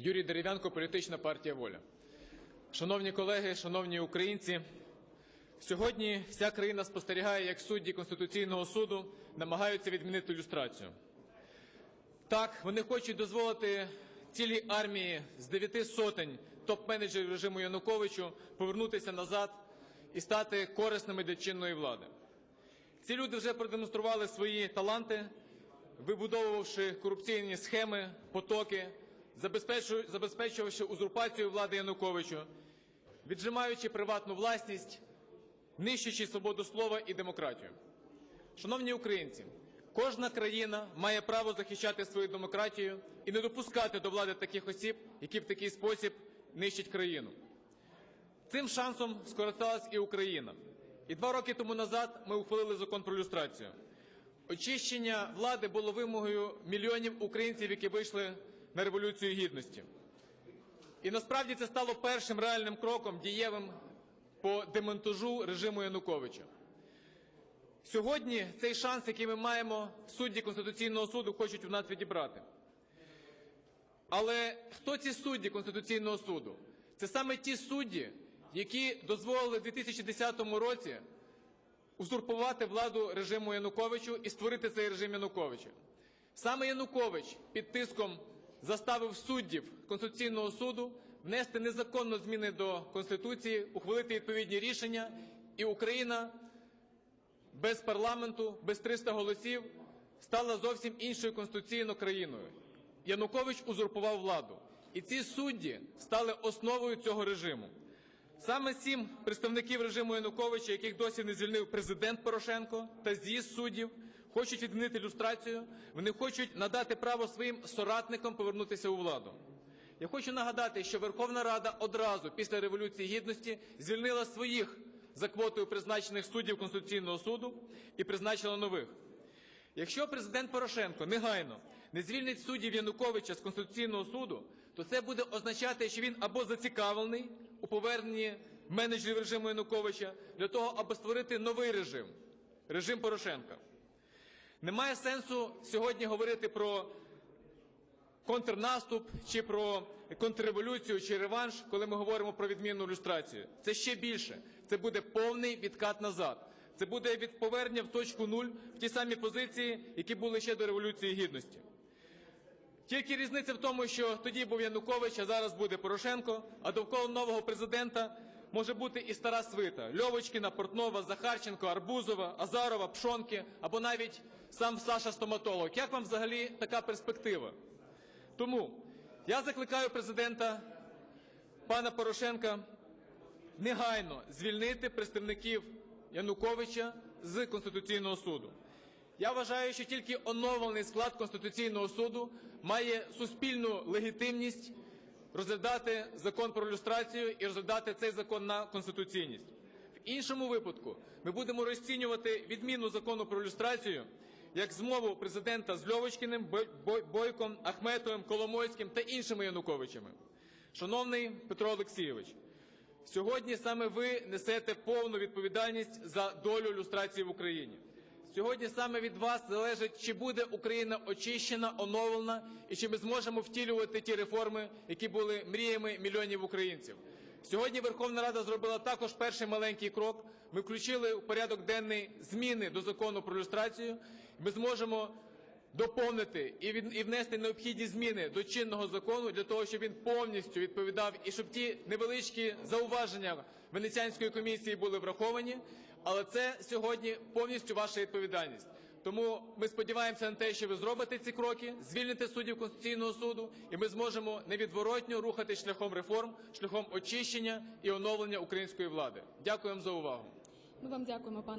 Юрій Дерев'янко, політична партія Воля. Шановні колеги, шановні українці, сьогодні вся країна спостерігає, як судді Конституційного суду намагаються відмінити люстрацію. Так, вони хочуть дозволити цілій армії з дев'яти сотень топ-менеджерів режиму Януковичу повернутися назад і стати корисними для чинної влади. Ці люди вже продемонстрували свої таланти, вибудовувавши корупційні схеми, потоки, забезпечувавши узурпацію влади Януковичу, віджимаючи приватну власність, нищачи свободу слова і демократію. Шановні українці, кожна країна має право захищати свою демократію і не допускати до влади таких осіб, які в такий спосіб нищать країну. Цим шансом скористалась і Україна. І два роки тому назад ми ухвалили закон про люстрацію. Очищення влади було вимогою мільйонів українців, які вийшли на революцію гідності. І насправді це стало першим реальним кроком дієвим по демонтажу режиму Януковича. Сьогодні цей шанс, який ми маємо, судді Конституційного суду хочуть у нас відібрати. Але хто ці судді Конституційного суду? Це саме ті судді, які дозволили в 2010 році узурпувати владу режиму Януковичу і створити цей режим Януковича. Саме Янукович під тиском заставив суддів Конституційного суду внести незаконно зміни до Конституції, ухвалити відповідні рішення, і Україна без парламенту, без 300 голосів стала зовсім іншою конституційною країною. Янукович узурпував владу. І ці судді стали основою цього режиму. Саме сім представників режиму Януковича, яких досі не звільнив президент Порошенко та з'їзд суддів, хочуть відмінити люстрацію. Вони хочуть надати право своїм соратникам повернутися у владу. Я хочу нагадати, що Верховна Рада одразу після Революції Гідності звільнила своїх за квотою призначених суддів Конституційного суду і призначила нових. Якщо президент Порошенко негайно не звільнить суддів Януковича з Конституційного суду, то це буде означати, що він або зацікавлений у поверненні менеджерів режиму Януковича для того, аби створити новий режим режим Порошенка. Немає сенсу сьогодні говорити про контрнаступ чи про контрреволюцію чи реванш, коли ми говоримо про відмінну люстрацію. Це ще більше. Це буде повний відкат назад. Це буде від повернення в точку нуль в ті самі позиції, які були ще до Революції Гідності. Тільки різниця в тому, що тоді був Янукович, а зараз буде Порошенко, а довкола нового президента може бути і стара свита – Льовочкіна, Портнова, Захарченко, Арбузова, Азарова, Пшонки або навіть сам Саша Стоматолог. Як вам взагалі така перспектива? Тому я закликаю президента пана Порошенка негайно звільнити представників Януковича з Конституційного суду. Я вважаю, що тільки оновлений склад Конституційного суду має суспільну легітимність розглядати закон про люстрацію і розглядати цей закон на конституційність. В іншому випадку ми будемо розцінювати відміну закону про люстрацію як змову президента з Льовочкіним, Бой- Бой- Бойком, Ахметовим, Коломойським та іншими Януковичами. Шановний Петро Олексійович, Сьогодні саме ви несете повну відповідальність за долю люстрації в Україні. Сьогодні саме від вас залежить, чи буде Україна очищена, оновлена, і чи ми зможемо втілювати ті реформи, які були мріями мільйонів українців. Сьогодні Верховна Рада зробила також перший маленький крок. Ми включили у порядок денний зміни до закону про люстрацію. Ми зможемо доповнити і внести необхідні зміни до чинного закону для того, щоб він повністю відповідав і щоб ті невеличкі зауваження Венеціанської комісії були враховані. Але це сьогодні повністю ваша відповідальність. Тому ми сподіваємося на те, що ви зробите ці кроки, звільните суддів Конституційного суду, і ми зможемо невідворотньо рухати шляхом реформ, шляхом очищення і оновлення української влади. Дякуємо за увагу. Ми вам дякуємо, пане.